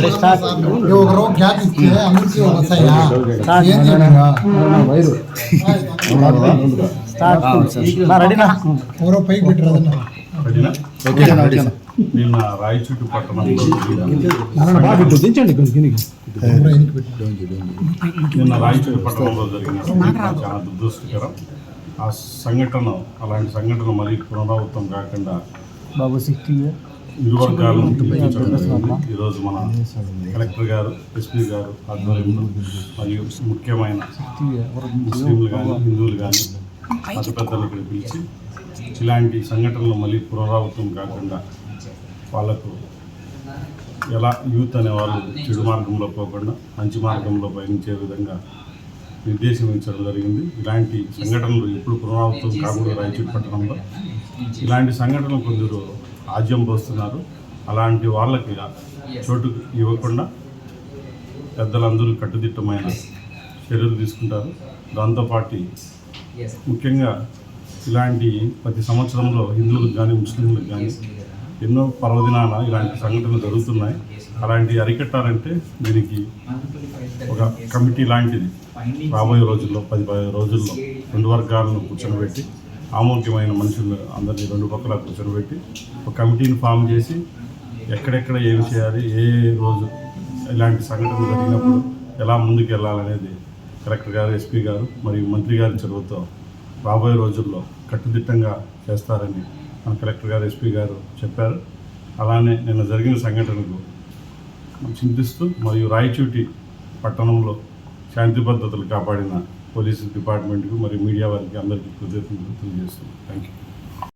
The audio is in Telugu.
ये ఒక రోజు గ్యాప్ ఇస్తే అందరికీ ఒక వస్తాయా ఏం చేయలేదా ఎవరో పైకి పెట్టరు అదన్నా నిన్న రాయచూటి పట్టణంలో దించండి కిందికి ఎవరో వెనక్కి పెట్టరు నిన్న రాయచూటి పట్టణంలో జరిగిన సంఘటన చాలా దురదృష్టకరం ఆ సంఘటన అలాంటి సంఘటన మళ్ళీ పునరావృతం కాకుండా బాబు సిక్స్టీ ఇరు వర్గాలను పిలిపించడం జరిగింది ఈరోజు మన కలెక్టర్ గారు ఎస్పీ గారు ఆధ్వర్యంలో మరియు ముఖ్యమైన ముస్లింలు కానీ హిందువులు కానీ మత ఇక్కడ పిలిచి ఇలాంటి సంఘటనలు మళ్ళీ పునరావృతం కాకుండా వాళ్ళకు ఎలా యూత్ అనే వాళ్ళు చెడు మార్గంలో పోకుండా మంచి మార్గంలో పయనించే విధంగా నిర్దేశించడం జరిగింది. ఇలాంటి సంఘటనలు ఎప్పుడు పునరావృతం కాకుండా రాయచూరు పట్టణంలో ఇలాంటి సంఘటనలు కొందరు ఆజ్యం పోస్తున్నారు. అలాంటి వాళ్ళకి చోటు ఇవ్వకుండా పెద్దలందరూ కట్టుదిట్టమైన చర్యలు తీసుకుంటారు. దాంతోపాటు ముఖ్యంగా ఇలాంటి ప్రతి సంవత్సరంలో హిందువులకు కానీ ముస్లింలకు కానీ ఎన్నో పర్వదినాన ఇలాంటి సంఘటనలు జరుగుతున్నాయి. అలాంటి అరికట్టాలంటే దీనికి ఒక కమిటీ లాంటిది రాబోయే రోజుల్లో పది పది రోజుల్లో రెండు వర్గాలను కూర్చొనిపెట్టి ఆమోగ్యమైన మనుషులు అందరినీ రెండు పక్కల కూర్చొనిపెట్టి ఒక కమిటీని ఫామ్ చేసి ఎక్కడెక్కడ ఏమి చేయాలి ఏ ఏ రోజు ఇలాంటి సంఘటనలు జరిగినప్పుడు ఎలా ముందుకు వెళ్ళాలనేది కలెక్టర్ గారు ఎస్పీ గారు మరియు మంత్రి గారి చొరవతో రాబోయే రోజుల్లో కట్టుదిట్టంగా చేస్తారని మన కలెక్టర్ గారు ఎస్పీ గారు చెప్పారు. అలానే నిన్న జరిగిన సంఘటనకు చింతిస్తూ మరియు రాయచూటి పట్టణంలో శాంతి భద్రతలు కాపాడిన పోలీసు డిపార్ట్మెంట్కు మరియు మీడియా వారికి అందరికీ కృతజ్ఞతలు తెలియజేస్తున్నాను థ్యాంక్ యూ